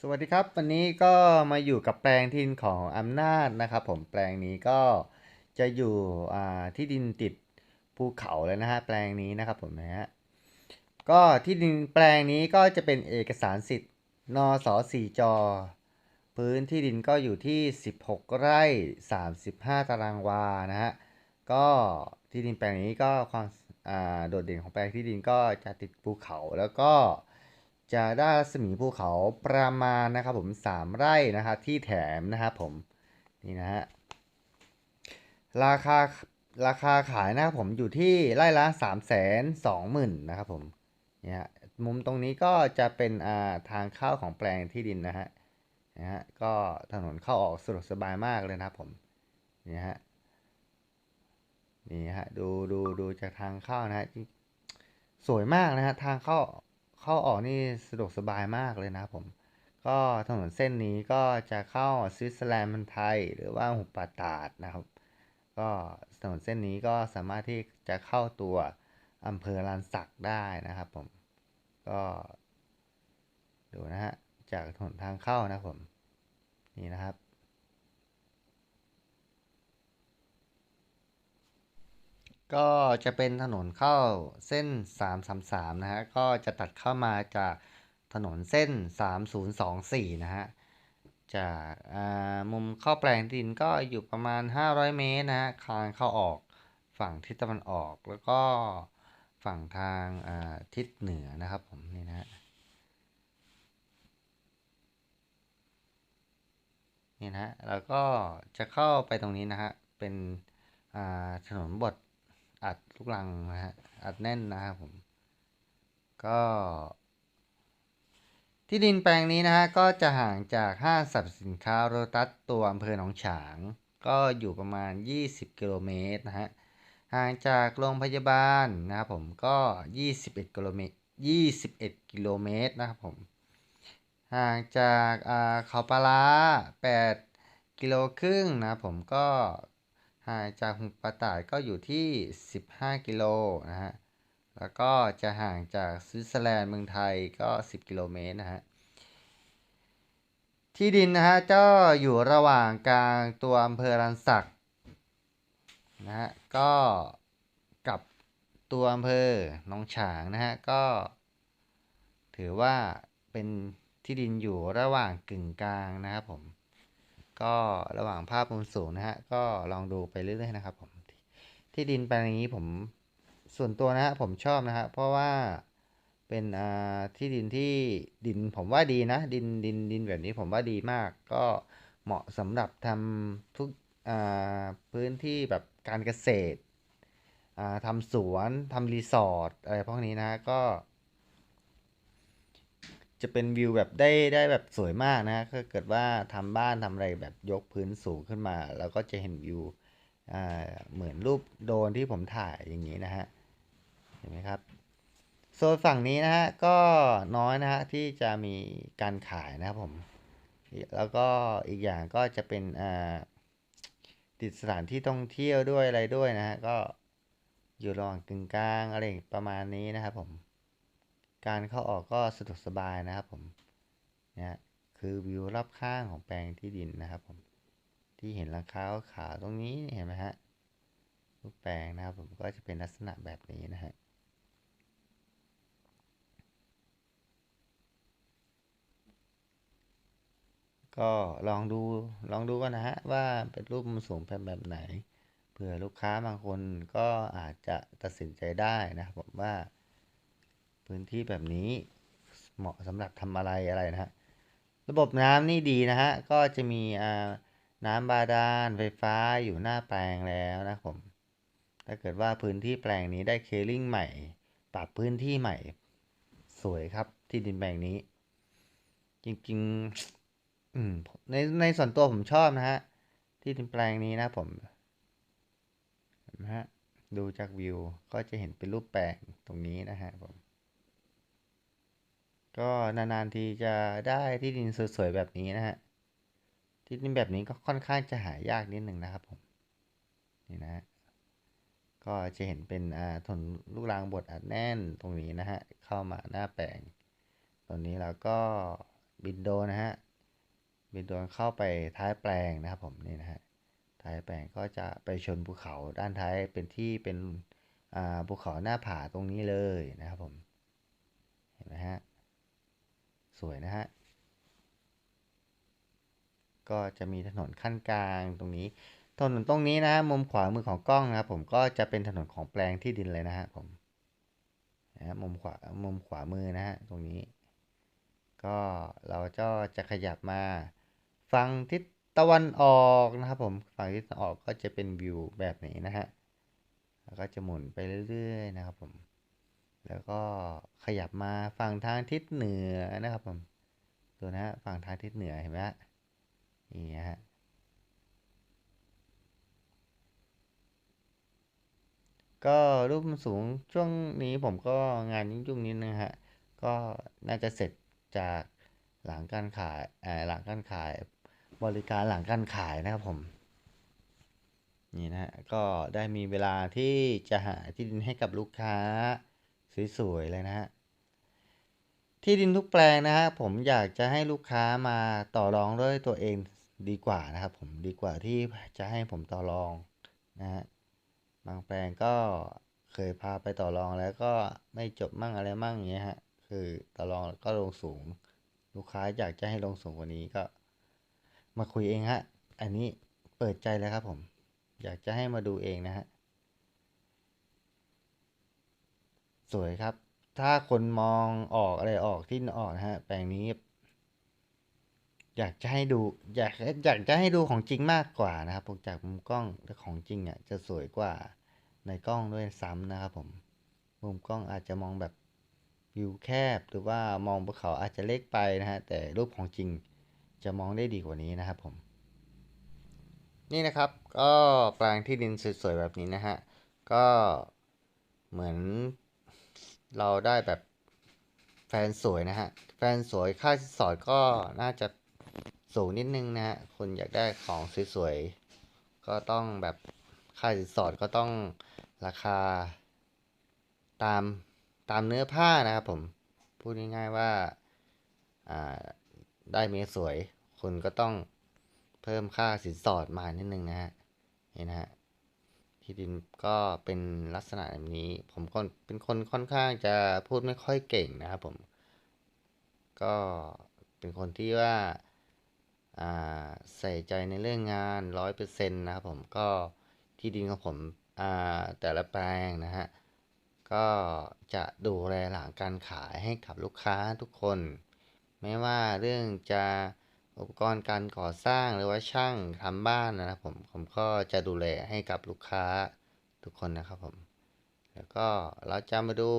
สวัสดีครับวันนี้ก็มาอยู่กับแปลงที่ดินของอำนาจนะครับ ผมแปลงนี้ก็จะอยู่ที่ดินติดภูเขาเลยนะฮะแปลงนี้นะครับผมนะฮะก็ที่ดินแปลงนี้ก็จะเป็นเอกสารสิทธิ์นสสี่จพื้นที่ดินก็อยู่ที่ 16 ไร่ 35 ตารางวานะฮะก็ที่ดินแปลงนี้ก็ความโดดเด่นของแปลงที่ดินก็จะติดภูเขาแล้วก็ จะได้รัศมีภูเขาประมาณนะครับผมสามไร่นะครับที่แถมนะครับผมนี่นะฮะราคาราคาขายนะครับผมอยู่ที่ไร่ละสามแสนสองหมื่นนะครับผมเนี่ยฮะมุมตรงนี้ก็จะเป็นอ่าทางเข้าของแปลงที่ดินนะฮะนะฮะก็ถนนเข้าออกสะดวกสบายมากเลยนะครับผมนี่ฮะนี่ฮะดูดูดูจากทางเข้านะฮะสวยมากนะฮะทางเข้า เข้าออกนี่สะดวกสบายมากเลยนะผม ก็ถนนเส้นนี้ก็จะเข้าสวิตเซอร์แลนด์มันไทย หรือว่าหุบป่าตาดนะครับ ก็ถนนเส้นนี้ก็สามารถที่จะเข้าตัวอำเภอลานสักได้นะครับผม ก็ดูนะฮะจากถนนทางเข้านะผม นี่นะครับ ก็จะเป็นถนนเข้าเส้น 333 นะฮะ ก็จะตัดเข้ามาจากถนนเส้น 3024 นะฮะ จากอ่ามุมเข้าแปลงดินก็อยู่ประมาณ 500 เมตรนะฮะทางเข้าออกฝั่งทิศตะวันออกแล้วก็ฝั่งทางอ่าทิศเหนือนะครับผมนี่นะฮะนี่นะฮะแล้วก็จะเข้าไปตรงนี้นะฮะเป็นอ่าถนนบด อัดลูกรังนะฮะ อัดแน่นนะครับผม ก็ ที่ดินแปลงนี้นะฮะ ก็จะห่างจากห้างสรรพสินค้าโรตัสตัวอำเภอหนองฉาง ก็อยู่ประมาณ 20 กิโลเมตรนะฮะ ห่างจากโรงพยาบาลนะครับผม ก็ 21 กิโลเมตร 21 กิโลเมตรนะครับผม ห่างจากอ่าเขาปลาร้า8กิโลครึ่งนะผมก็ ห่างจากหุบป่าตาดก็อยู่ที่ 15 กิโลนะฮะ แล้วก็จะห่างจากสวิตเซอร์แลนด์เมืองไทยก็ 10 กิโลเมตรนะฮะ ที่ดินนะฮะก็อยู่ระหว่างกลางตัวอำเภอรันสักนะฮะ ก็กับตัวอำเภอหนองฉางนะฮะ ก็ถือว่าเป็นที่ดินอยู่ระหว่างกึ่งกลางนะครับผม ก็ระหว่างภาพมุมสูงนะฮะก็ลองดูไปเรื่อยๆนะครับผมที่ดินแปลงนี้ผมส่วนตัวนะฮะผมชอบนะฮะเพราะว่าเป็นอ่าที่ดินที่ดินผมว่าดีนะ ดินดินดินแบบนี้ผมว่าดีมาก ก็เหมาะสำหรับทำทุกอ่าพื้นที่แบบการเกษตรอ่าทำสวนทำรีสอร์ทอะไรพวกนี้นะก็ จะเป็นวิวแบบได้ได้แบบสวยมากนะถ้าเกิดว่าทำบ้านทำอะไรแบบยกพื้นสูงขึ้นมาแล้วก็จะเห็นวิวเหมือนรูปโดนที่ผมถ่ายอย่างนี้นะฮะเห็นไหมครับโซนฝั่งนี้นะฮะก็น้อยนะฮะที่จะมีการขายนะครับผมแล้วก็อีกอย่างก็จะเป็นติดสถานที่ท่องเที่ยวด้วยอะไรด้วยนะฮะก็อยู่ระหว่างกึ่งกลางอะไรประมาณนี้นะครับผม การเข้าออกก็สะดวกสบายนะครับผมเนี่ยคือวิวรอบข้างของแปลงที่ดินนะครับผมที่เห็นราคาขาวตรงนี้เห็นไหมฮะรูปแปลงนะครับผมก็จะเป็นลักษณะแบบนี้นะฮะก็ลองดูลองดูกันนะฮะว่าเป็นรูปมุมสูงเป็นแบบไหนเผื่อลูกค้าบางคนก็อาจจะตัดสินใจได้นะครับผมว่า พื้นที่แบบนี้เหมาะสำหรับทำอะไรอะไรนะฮะ ระบบน้ำนี่ดีนะฮะ ก็จะมีอ่าน้ำบาดาลไฟฟ้าอยู่หน้าแปลงแล้วนะครับผม ถ้าเกิดว่าพื้นที่แปลงนี้ได้เคลิ่งใหม่ ปรับพื้นที่ใหม่ สวยครับที่ดินแปลงนี้ จริงๆอืมในในส่วนตัวผมชอบนะฮะ ที่ดินแปลงนี้นะผมนไหมฮะดูจากวิวก็จะเห็นเป็นรูปแปลงตรงนี้นะฮะผม ก็นานๆทีจะได้ที่ดินสวยๆแบบนี้นะฮะ ที่ดินแบบนี้ก็ค่อนข้างจะหายากนิดหนึ่งนะครับผม นี่นะฮะ ก็จะเห็นเป็นอ่าถนลูกรังบดอัดแน่นตรงนี้นะฮะ เข้ามาหน้าแปลง ตรงนี้เราก็บินโดนะฮะ บินโดนเข้าไปท้ายแปลงนะครับผมนี่นะฮะ ท้ายแปลงก็จะไปชนภูเขาด้านท้ายเป็นที่เป็นอ่าภูเขาหน้าผาตรงนี้เลยนะครับผม เห็นไหมฮะ สวยนะฮะ ก็จะมีถนนขั้นกลางตรงนี้ ถนนตรงนี้นะ มุมขวามือของกล้องนะครับผมก็จะเป็นถนนของแปลงที่ดินเลยนะฮะผมนะฮะมุมขวามุมขวามือนะฮะตรงนี้ ก็เราก็จะขยับมาฝั่งทิศตะวันออกนะครับผมฝั่งทิศตะวันออกก็จะเป็นวิวแบบนี้นะฮะแล้วก็จะหมุนไปเรื่อยๆนะครับผม แล้วก็ขยับมาฝั่งทางทิศเหนือนะครับผมดูนะฮะฝั่งทางทิศเหนือเห็นไหมฮะนี่ฮะก็รูปมันสูงช่วงนี้ผมก็งานยุ่งๆนิดนึงฮะก็น่าจะเสร็จจากหลังการขายเอ่อหลังการขายบริการหลังการขายนะครับผมนี่นะฮะก็ได้มีเวลาที่จะหาที่ดินให้กับลูกค้า สวยๆเลยนะฮะที่ดินทุกแปลงนะฮะผมอยากจะให้ลูกค้ามาต่อรองด้วยตัวเองดีกว่านะครับ ผมดีกว่าที่จะให้ผมต่อรองนะฮะบางแปลงก็เคยพาไปต่อรองแล้วก็ไม่จบมั่งอะไรมั่งอย่างเงี้ยฮะคือต่อรองก็ลงสูง ลูกค้าอยากจะให้ลงสูงกว่านี้ก็ มาคุยเองฮะอันนี้เปิดใจเลยครับผม อยากจะให้มาดูเองนะฮะ สวยครับ ถ้าคนมองออกอะไรออกที่ออกนะฮะ แปลงนี้ อยากจะให้ดู อยากอยากจะให้ดูของจริงมากกว่านะครับผมจากมุมกล้องแต่ของจริงอะจะสวยกว่าในกล้องด้วยซ้ำนะครับผม มุมกล้องอาจจะมองแบบวิวแคบหรือว่ามองภูเขาอาจจะเล็กไปนะฮะ แต่รูปของจริงจะมองได้ดีกว่านี้นะครับผม นี่นะครับ ก็แปลงที่ดินสวยๆแบบนี้นะฮะ ก็เหมือน เราได้แบบแฟนสวยนะฮะ แฟนสวยค่าสินสอดก็น่าจะสูงนิดนึงนะฮะคนอยากได้ของสวยๆก็ต้องแบบค่าสินสอดก็ต้องราคา ตามตามเนื้อผ้านะครับผม พูดง่ายๆว่าอ่าได้เมียสวย คุณก็ต้องเพิ่มค่าสินสอดมานิดนึงนะฮะนี่นะฮะ ที่ดินก็เป็นลักษณะแบบนี้ ผมก็เป็นคนค่อนข้างจะพูดไม่ค่อยเก่งนะครับผม ก็เป็นคนที่ว่าใส่ใจในเรื่องงานร้อยเปอร์เซ็นต์นะครับผมก็ที่ดินของผมแต่ละแปลงนะฮะก็จะดูแลหลังการขายให้กับลูกค้าทุกคน ไม่ว่าเรื่องจะ อุปกรณ์การก่อสร้างหรือว่าช่างทำบ้านนะครับผมผมก็จะดูแลให้กับลูกค้าทุกคนนะครับผม แล้วก็เราจะมาดู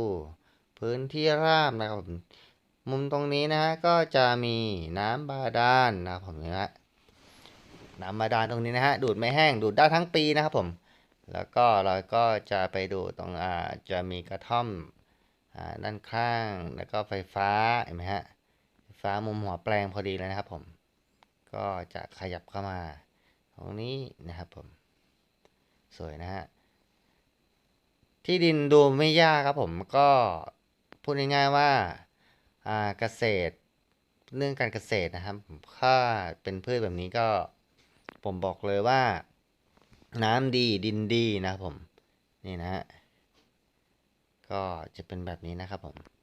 พื้นที่ราบนะครับผมมุมตรงนี้นะฮะก็จะมีน้ำบาดาลนะครับผมนะฮะน้ำบาดาลตรงนี้นะฮะดูดไม่แห้งดูดได้ทั้งปีนะครับผม แล้วก็เราก็จะไปดูตรงอ่าจะมีกระท่อมอ่าด้านข้างแล้วก็ไฟฟ้าเห็นไหมฮะไฟฟ้ามุมหัวแปลงพอดีเลยนะครับผม ก็จะขยับเข้ามาตรงนี้นะครับผม สวยนะฮะ ที่ดินดูไม่ยากครับผมก็พูดง่ายๆว่าอ่าเกษตรเรื่องการเกษตรนะครับถ้าเป็นพืชแบบนี้ก็ผมบอกเลยว่า น้ำดีดินดีนะครับผม นี่นะฮะก็จะเป็นแบบนี้นะครับผม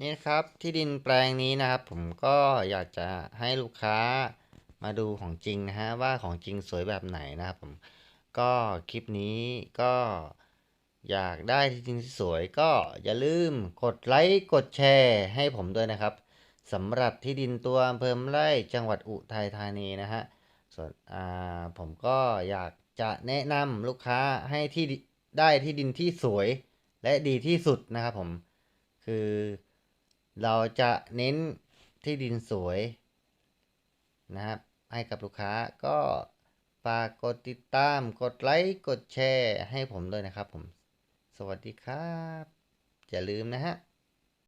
นี่นะครับที่ดินแปลงนี้นะครับ ผมก็อยากจะให้ลูกค้ามาดูของจริงนะฮะว่าของจริงสวยแบบไหนนะครับผมก็คลิปนี้ก็อยากได้ที่ดินที่สวยก็อย่าลืมกดไลค์กดแชร์ให้ผมด้วยนะครับสำหรับที่ดินตัวอำเภอไร่จังหวัดอุทัยธานีนะฮะส่วนอ่าผมก็อยากจะแนะนำลูกค้าให้ที่ได้ที่ดินที่สวยและดีที่สุดนะครับผมคือ เราจะเน้นที่ดินสวยนะครับให้กับลูกค้าก็ฝากกดติดตามกดไลค์กดแชร์ให้ผมด้วยนะครับผม สวัสดีครับ อย่าลืมนะฮะ